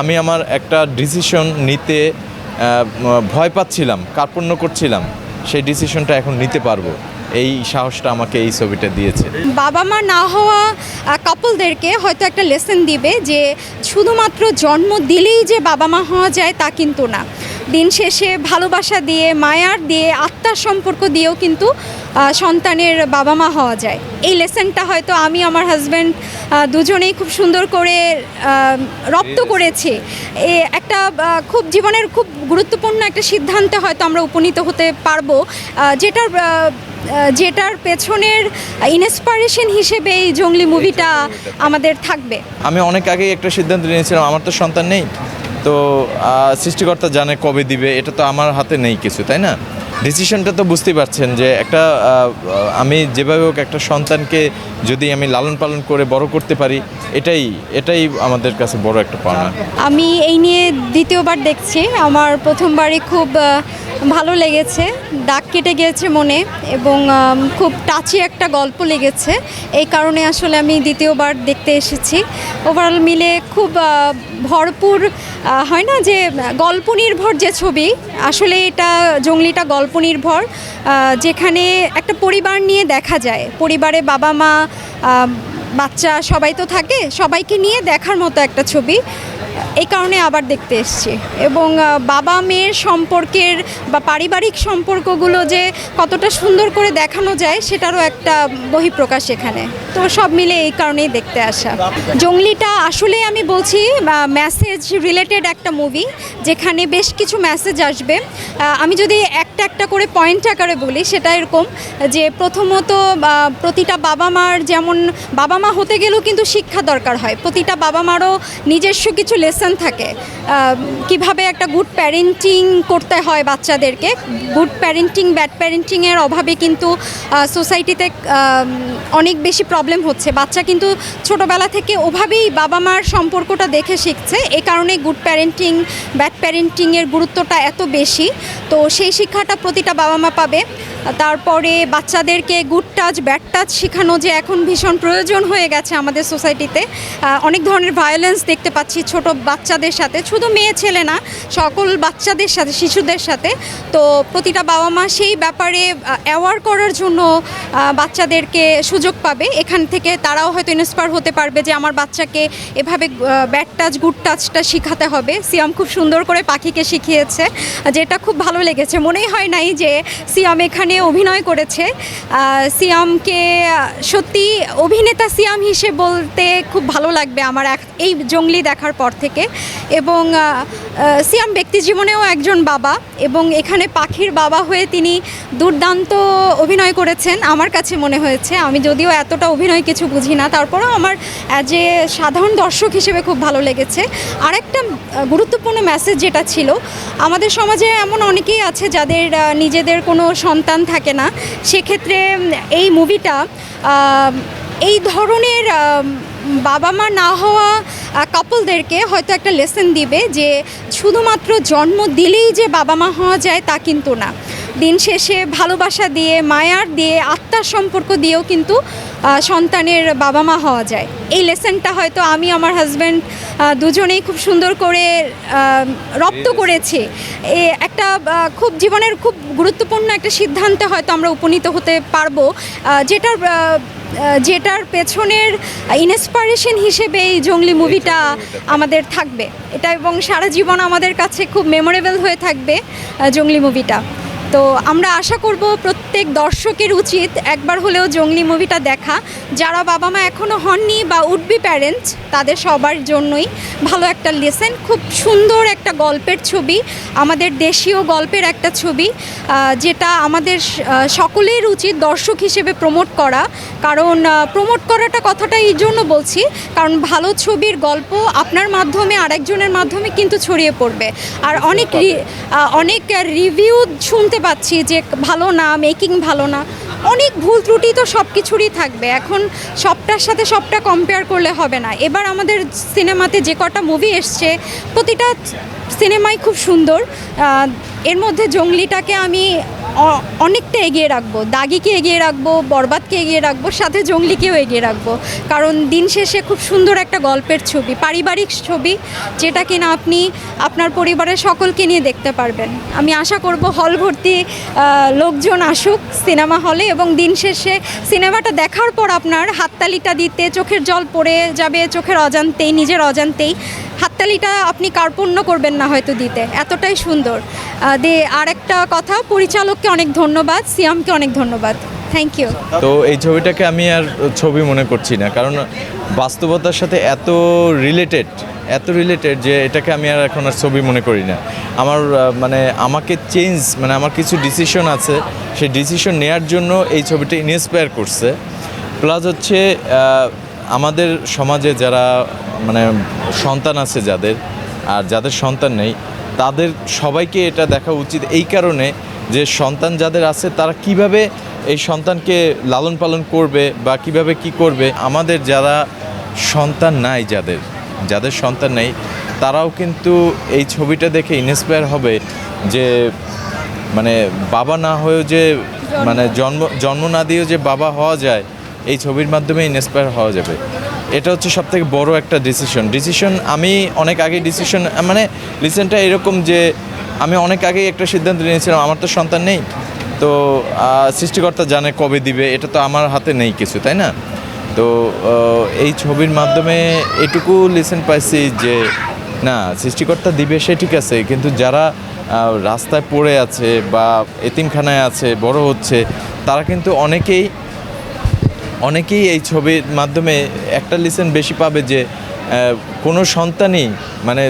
আমি আমার একটা ডিসিশন নিতে ভয় পাচ্ছিলাম, কার্পণ্য করছিলাম, সেই ডিসিশনটা এখন নিতে পারব। এই সাহসটা আমাকে এই ছবিটা দিয়েছে। বাবা মা না হওয়া কাপলদেরকে হয়তো একটা লেসন দিবে যে শুধুমাত্র জন্ম দিলেই যে বাবা মা হওয়া যায় তা কিন্তু না। দিন শেষে ভালোবাসা দিয়ে মায়ার দিয়ে আত্মার সম্পর্ক দিয়েও কিন্তু সন্তানের বাবা মা হওয়া যায়। এই লেসনটা হয়তো আমি আমার হাজব্যান্ড দুজনেই খুব সুন্দর করে রপ্ত করেছি। এ একটা খুব জীবনের খুব গুরুত্বপূর্ণ একটা সিদ্ধান্তে হয়তো আমরা উপনীত হতে পারব যেটার যেটার পেছনের ইন্সপিরেশন হিসেবে এই জঙ্গলি মুভিটা আমাদের থাকবে। আমি অনেক আগেই একটা সিদ্ধান্ত নিয়েছিলাম আমার তো সন্তান নেই। তো সৃষ্টিকর্তা জানে কবে দিবে, এটা তো আমার হাতে নেই কিছু, তাই না? ডিসিশনটা তো বুঝতেই পারছেন যে একটা আমি যেভাবে হোক একটা সন্তানকে যদি আমি লালন পালন করে বড় করতে পারি, এটাই এটাই আমাদের কাছে বড় একটা পাওনা। আমি এই নিয়ে দ্বিতীয়বার দেখছি, আমার প্রথমবারই খুব ভালো লেগেছে, দাগ কেটে গিয়েছে মনে এবং খুব টাচি একটা গল্প লেগেছে। এই কারণে আসলে আমি দ্বিতীয়বার দেখতে এসেছি। ওভারঅল মিলে খুব ভরপুর হয় না যে গল্প নির্ভর যে ছবি, আসলে এটা জঙ্গলিটা গল্প নির্ভর যেখানে একটা পরিবার নিয়ে দেখা যায়। পরিবারে বাবা মা বাচ্চা সবাই তো থাকে, সবাইকে নিয়ে দেখার মতো একটা ছবি। এই কারণে আবার দেখতে এসছি। এবং বাবা মেয়ের সম্পর্কের বা পারিবারিক সম্পর্কগুলো যে কতটা সুন্দর করে দেখানো যায়, সেটারও একটা বহিঃপ্রকাশ এখানে। তো সব মিলে এই কারণেই দেখতে আসা। জঙ্গলিটা আসলে আমি বলছি মেসেজ রিলেটেড একটা মুভি যেখানে বেশ কিছু মেসেজ আসবে। আমি যদি একটা একটা করে পয়েন্ট আকারে বলি, সেটা এরকম যে প্রথমত প্রতিটা বাবা মার যেমন, বাবা মা হতে গেলেও কিন্তু শিক্ষা দরকার হয়। প্রতিটা বাবা মারও নিজস্ব কিছু লেসন থাকে। কীভাবে একটা গুড প্যারেন্টিং করতে হয় বাচ্চাদেরকে? গুড প্যারেন্টিং ব্যাড প্যারেন্টিংয়ের অভাবে কিন্তু সোসাইটিতে অনেক বেশি প্রবলেম হচ্ছে। বাচ্চা কিন্তু ছোটোবেলা থেকে ওভাবেই বাবা মার সম্পর্কটা দেখে শিখছে। এ কারণে গুড প্যারেন্টিং ব্যাড প্যারেন্টিংয়ের গুরুত্বটা এত বেশি। তো সেই শিক্ষাটা প্রতিটা বাবা মা পাবে। তারপরে বাচ্চাদেরকে গুড টাচ ব্যাড টাচ শেখানো যে এখন ভীষণ প্রয়োজন হয়ে গেছে আমাদের সোসাইটিতে অনেক ধরনের ভায়োলেন্স দেখতে পাচ্ছি ছোট বাচ্চাদের সাথে, শুধু মেয়ে ছেলে না, সকল বাচ্চাদের সাথে, শিশুদের সাথে। তো প্রতিটা বাবা মা সেই ব্যাপারে অ্যাওয়ার করার জন্য বাচ্চাদেরকে সুযোগ পাবে। এখান থেকে তারাও হয়তো ইন্সপায়ার হতে পারবে যে আমার বাচ্চাকে এভাবে ব্যাড টাচ গুড টাচটা শেখাতে হবে। সিয়াম খুব সুন্দর করে পাখিকে শিখিয়েছে, যেটা খুব ভালো লেগেছে। মনেই হয় নাই যে সিয়াম এখানে অভিনয় করেছে। সিয়ামকে সত্যি অভিনেতা সিয়াম হিসেবে বলতে খুব ভালো লাগবে আমার। এক- এই জঙ্গলি দেখার পর থেকে। এবং আহ, আহ, সিয়াম ব্যক্তি জীবনেও একজন বাবা এবং এখানে পাখির বাবা হয়ে তিনি দুর্দান্ত অভিনয় করেছেন আমার কাছে মনে হয়েছে। আমি যদিও এতটা অভিনয় কিছু বুঝি না তারপরেও আমার অ্যাজ এ সাধারণ দর্শক হিসেবে খুব ভালো লেগেছে। আরেকটা আহ, গুরুত্বপূর্ণ মেসেজ যেটা ছিল আমাদের সমাজে এমন অনেকেই আছে যাদের নিজেদের কোনো সন্তান থাকে না। সেক্ষেত্রে এই মুভিটা এই ধরনের বাবা মা না হওয়া কাপলদেরকে হয়তো একটা লেসন দিবে যে শুধুমাত্র জন্ম দিলেই যে বাবা মা হওয়া যায় তা কিন্তু না। দিন শেষে ভালোবাসা দিয়ে মায়ার দিয়ে আত্মার সম্পর্ক দিয়েও কিন্তু সন্তানের বাবা মা হওয়া যায়। এই লেসনটা হয়তো আমি আমার হাজব্যান্ড দুজনেই খুব সুন্দর করে রপ্ত করেছি। এ একটা খুব জীবনের খুব গুরুত্বপূর্ণ একটা সিদ্ধান্তে হয়তো আমরা উপনীত হতে পারব যেটার যেটার পেছনের ইন্সপিরেশন হিসেবে এই জঙ্গলি মুভিটা আমাদের থাকবে। এটা এবং সারা জীবন আমাদের কাছে খুব মেমোরেবল হয়ে থাকবে জঙ্গলি মুভিটা তো আমরা আশা করব প্রত্যেক দর্শকের উচিত একবার হলেও জঙ্গলি মুভিটা দেখা। যারা বাবা মা এখনও হননি বা উড বি প্যারেন্টস তাদের সবার জন্যই ভালো একটা লেসেন খুব সুন্দর একটা গল্পের ছবি আমাদের দেশীয় গল্পের একটা ছবি যেটা আমাদের সকলের উচিত দর্শক হিসেবে প্রমোট করা। কারণ প্রমোট করাটা কথাটা এই জন্য বলছি কারণ ভালো ছবির গল্প আপনার মাধ্যমে আরেকজনের মাধ্যমে কিন্তু ছড়িয়ে পড়বে। আর অনেক অনেক রিভিউ শুনতে পাচ্ছি যে ভালো না মেকিং ভালো না। অনেক ভুল ত্রুটি তো সব কিছুরই থাকবে। এখন সবটার সাথে সবটা কম্পেয়ার করলে হবে না। এবার আমাদের সিনেমাতে যে কটা মুভি এসছে, প্রতিটা সিনেমাই খুব সুন্দর। এর মধ্যে জঙ্গলিটাকে আমি অনেকটা এগিয়ে রাখব। দাগিকে এগিয়ে রাখব, বরবাদকে এগিয়ে রাখব, সাথে জঙ্গলিকেও এগিয়ে রাখব। কারণ দিন শেষে খুব সুন্দর একটা গল্পের ছবি, পারিবারিক ছবি যেটা কিনা আপনি আপনার পরিবারের সকলকে নিয়ে দেখতে পারবেন। আমি আশা করব হল ভর্তি লোকজন আসুক সিনেমা হলে এবং দিন শেষে সিনেমাটা দেখার পর আপনার হাততালিটা দিতে, চোখের জল পড়ে যাবে, চোখের অজান্তেই, নিজের অজান্তেই। হাততালিটা আপনি কার্পণ্য করবেন না হয়তো দিতে, এতটাই সুন্দর। দে আর একটা কথা, পরিচালককে অনেক ধন্যবাদ। সিয়ামকে অনেক ধন্যবাদ। থ্যাংক ইউ তো এই ছবিটাকে আমি আর ছবি মনে করছি না, কারণ বাস্তবতার সাথে এত রিলেটেড এত রিলেটেড যে এটাকে আমি আর এখন আর ছবি মনে করি না। আমার মানে আমাকে চেঞ্জ মানে আমার কিছু ডিসিশন আছে, সেই ডিসিশন নেয়ার জন্য এই ছবিটা ইন্সপায়ার করছে। প্লাস হচ্ছে আমাদের সমাজে যারা মানে সন্তান আছে যাদের, আর যাদের সন্তান নেই, তাদের সবাইকে এটা দেখা উচিত। এই কারণে যে সন্তান যাদের আছে, তারা কীভাবে এই সন্তানকে লালন পালন করবে বা কীভাবে কি করবে? আমাদের যারা সন্তান নাই যাদের যাদের সন্তান নেই, তারাও কিন্তু এই ছবিটা দেখে ইন্সপায়ার হবে যে মানে বাবা না হয়েও যে মানে জন্ম জন্ম না দিয়েও যে বাবা হওয়া যায়, এই ছবির মাধ্যমে ইন্সপায়ার হওয়া যাবে। এটা হচ্ছে সব থেকে বড় একটা ডিসিশন ডিসিশন আমি অনেক আগে ডিসিশন মানে রিসেন্টটা এরকম যে আমি অনেক আগেই একটা সিদ্ধান্ত নিয়েছিলাম, আমার তো সন্তান নেই। তো সৃষ্টিকর্তা জানে কবে দিবে, এটা তো আমার হাতে নেই কিছু, তাই না? তো এই ছবির মাধ্যমে এটুকু লিসেন পাইছি যে, না, সৃষ্টিকর্তা দিবে সে ঠিক আছে, কিন্তু যারা রাস্তায় পড়ে আছে বা এতিমখানায় আছে, বড় হচ্ছে, তারা কিন্তু অনেকেই অনেকেই এই ছবির মাধ্যমে একটা লিসেন বেশি পাবে যে কোনো সন্তানই মানে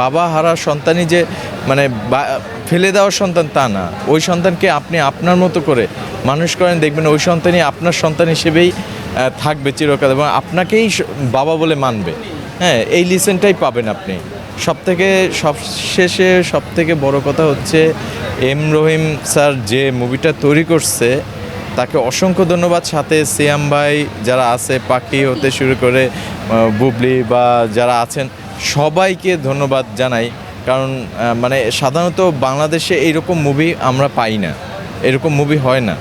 বাবা হারা সন্তানই যে মানে ফেলে দেওয়ার সন্তান তা না। ওই সন্তানকে আপনি আপনার মতো করে মানুষ করেন, দেখবেন ওই সন্তানই আপনার সন্তান হিসেবেই থাকবে চিরকাল এবং আপনাকেই বাবা বলে মানবে। হ্যাঁ এই লিসেনটাই পাবেন আপনি। সব থেকে সব শেষে সব থেকে বড় কথা হচ্ছে, এম রহিম স্যার যে মুভিটা তৈরি করছে, তাকে অসংখ্য ধন্যবাদ। সাথে সিয়াম ভাই যারা আছে, পাখি হতে শুরু করে বুবলি বা যারা আছেন, সবাইকে ধন্যবাদ জানাই। কারণ মানে সাধারণত বাংলাদেশে এইরকম মুভি আমরা পাই না। এরকম মুভি হয় না।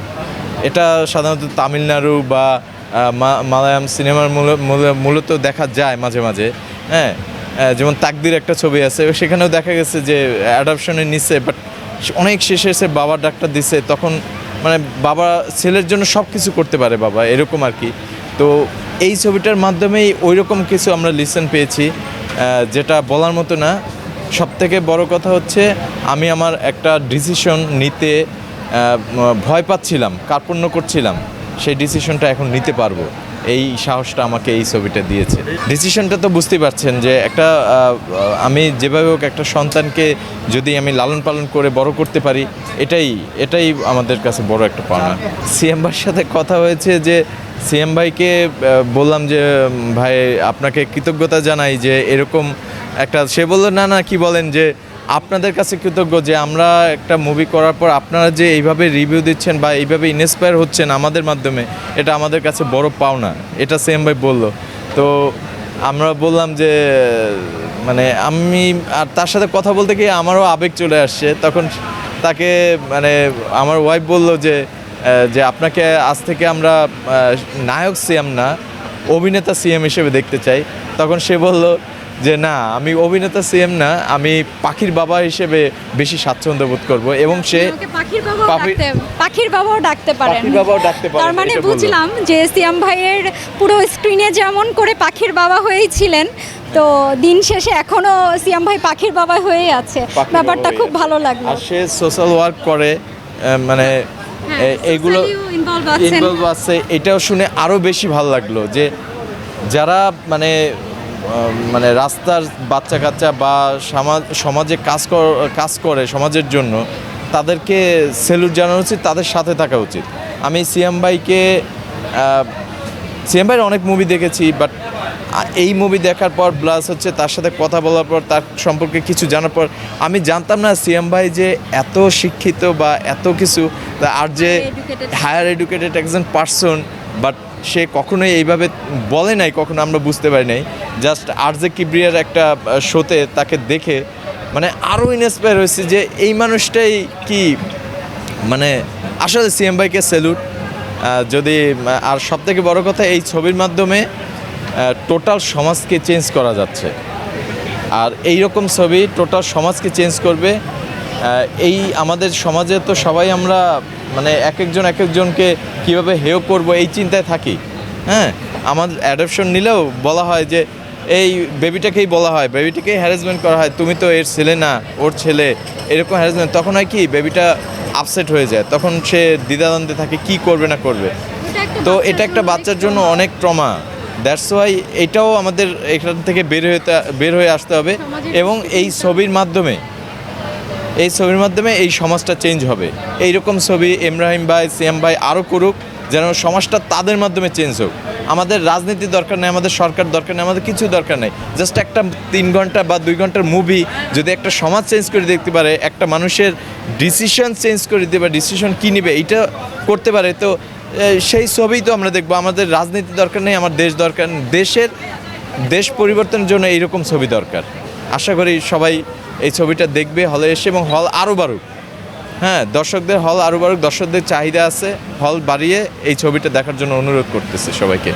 এটা সাধারণত তামিলনাড়ু বা মালায়াম সিনেমার মূল- মূল- মূলত দেখা যায় মাঝে মাঝে। হ্যাঁ? যেমন তাকদির একটা ছবি আছে, সেখানেও দেখা গেছে যে অ্যাডাপশনের নিচ্ছে বাট অনেক শেষে এসে বাবার ডাক্তার দিছে, তখন মানে বাবা ছেলের জন্য সব কিছু করতে পারে বাবা, এরকম আর কি। তো এই ছবিটার মাধ্যমেই ওই রকম কিছু আমরা লিসেন পেয়েছি যেটা বলার মতো না। সব থেকে বড় কথা হচ্ছে আমি আমার একটা ডিসিশন নিতে ভয় পাচ্ছিলাম, কার্পণ্য করছিলাম, সেই ডিসিশনটা এখন নিতে পারব। এই সাহসটা আমাকে এই ছবিটা দিয়েছে। ডিসিশনটা তো বুঝতেই পারছেন যে একটা আমি যেভাবে হোক একটা সন্তানকে যদি আমি লালন পালন করে বড় করতে পারি, এটাই এটাই আমাদের কাছে বড় একটা পাওনা। সিএম ভাইয়ের সাথে কথা হয়েছে যে সিএম ভাইকে বললাম যে, ভাই, আপনাকে কৃতজ্ঞতা জানাই যে এরকম একটা, সে বলল, না না, কি বলেন যে, আপনাদের কাছে কৃতজ্ঞ যে, আমরা একটা মুভি করার পর আপনারা যে, এইভাবে রিভিউ দিচ্ছেন বা এইভাবে ইন্সপায়ার হচ্ছেন আমাদের মাধ্যমে, এটা আমাদের কাছে বড় পাওনা। এটা সেম ভাই বলল। তো আমরা বললাম যে মানে আমি, আর তার সাথে কথা বলতে গিয়ে আমারও আবেগ চলে আসছে। তখন তাকে মানে আমার ওয়াইফ বলল যে যে, আপনাকে আজ থেকে আমরা নায়ক সিএম না, অভিনেতা সিএম হিসেবে দেখতে চাই। তখন সে বলল যে না আমি অভিনেতা সিএম না আমি পাখির বাবা হিসেবে বেশি স্বাচ্ছন্দ্য বোধ করব এবং সে পাখির বাবাও ডাকতে পাখির বাবাও ডাকতে পারেন। পাখির বাবাও ডাকতে পারেন, তার মানে বুঝলাম যে সিয়াম ভাইয়ের পুরো স্ক্রিনে যেমন করে পাখির বাবা হয়েই ছিলেন তো দিন শেষে এখনও সিয়াম ভাই পাখির বাবা হয়েই আছে। ব্যাপারটা খুব ভালো লাগল। আর সে সোশ্যাল ওয়ার্ক করে মানে হ্যাঁ, এ- এইগুলো socially involved আছেন। ইনভলভ আছে। এটাও শুনে আরও বেশি ভালো লাগল যে যারা মানে মানে রাস্তার বাচ্চা কাচ্চা বা সমাজ সমাজে কাজ কর- কাজ করে সমাজের জন্য তাদেরকে সেলুট জানানো উচিত তাদের সাথে থাকা উচিত। আমি সিএম ভাইকে সিএম ভাইয়ের অনেক মুভি দেখেছি বাট এই মুভি দেখার পর প্লাস হচ্ছে তার সাথে কথা বলার পর তার সম্পর্কে কিছু জানার পর আমি জানতাম না সিএম ভাই যে এত শিক্ষিত বা এত কিছু আর যে হায়ার এডুকেটেড একজন পার্সন বাট সে কখনোই এইভাবে বলে নাই, কখনো আমরা বুঝতে পারি নাই। জাস্ট আরজে কিবরিয়ার একটা শোতে তাকে দেখে মানে আরও ইন্সপায়ার হয়েছে যে এই মানুষটাই কি মানে আসলে সিএম ভাইকে স্যালুট যদি আর সব থেকে বড় কথা এই ছবির মাধ্যমে টোটাল সমাজকে চেঞ্জ করা যাচ্ছে। আর এই রকম ছবি টোটাল সমাজকে চেঞ্জ করবে। এই আমাদের সমাজে তো সবাই আমরা মানে এক একজন এক একজনকে কীভাবে হেয় করব এই চিন্তায় থাকি। হ্যাঁ? আমাদের অ্যাডপশন নিলেও বলা হয় যে এই বেবিটাকেই বলা হয় বেবিটাকেই হ্যারাসমেন্ট করা হয় তুমি তো এর ছেলে না ওর ছেলে এরকম হ্যারাসমেন্ট তখন হয় কি বেবিটা আপসেট হয়ে যায় তখন সে দ্বিধাদ্বন্দ্বে থাকে কি করবে না করবে। তো এটা একটা বাচ্চার জন্য অনেক ট্রমা দ্যাটস ওয়াই এটাও আমাদের এখান থেকে বের হয়ে বের হয়ে আসতে হবে এবং এই ছবির মাধ্যমে। এই ছবির মাধ্যমে এই সমাজটা চেঞ্জ হবে। এই রকম ছবি ইব্রাহিম ভাই সিএম ভাই আরও করুক, যেন সমাজটা তাদের মাধ্যমে চেঞ্জ হোক। আমাদের রাজনীতি দরকার নেই, আমাদের সরকার দরকার নেই, আমাদের কিছু দরকার নেই। জাস্ট একটা তিন ঘণ্টা বা দুই ঘণ্টার মুভি যদি একটা সমাজ চেঞ্জ করে দেখতে পারে, একটা মানুষের ডিসিশন চেঞ্জ করে দিতে পারে ডিসিশন কী নেবে, এইটা করতে পারে, তো সেই ছবিই তো আমরা দেখব। আমাদের রাজনীতি দরকার নেই, আমার দেশ দরকার দেশের দেশ পরিবর্তনের জন্য এইরকম ছবি দরকার। আশা করি সবাই এই ছবিটা দেখবে, হলে এসে এবং হল আরও বাড়ুক। হ্যাঁ দর্শকদের হল আরও বাড়ুক, দর্শকদের চাহিদা আছে, হল বাড়িয়ে এই ছবিটা দেখার জন্য অনুরোধ করতেছে সবাইকে।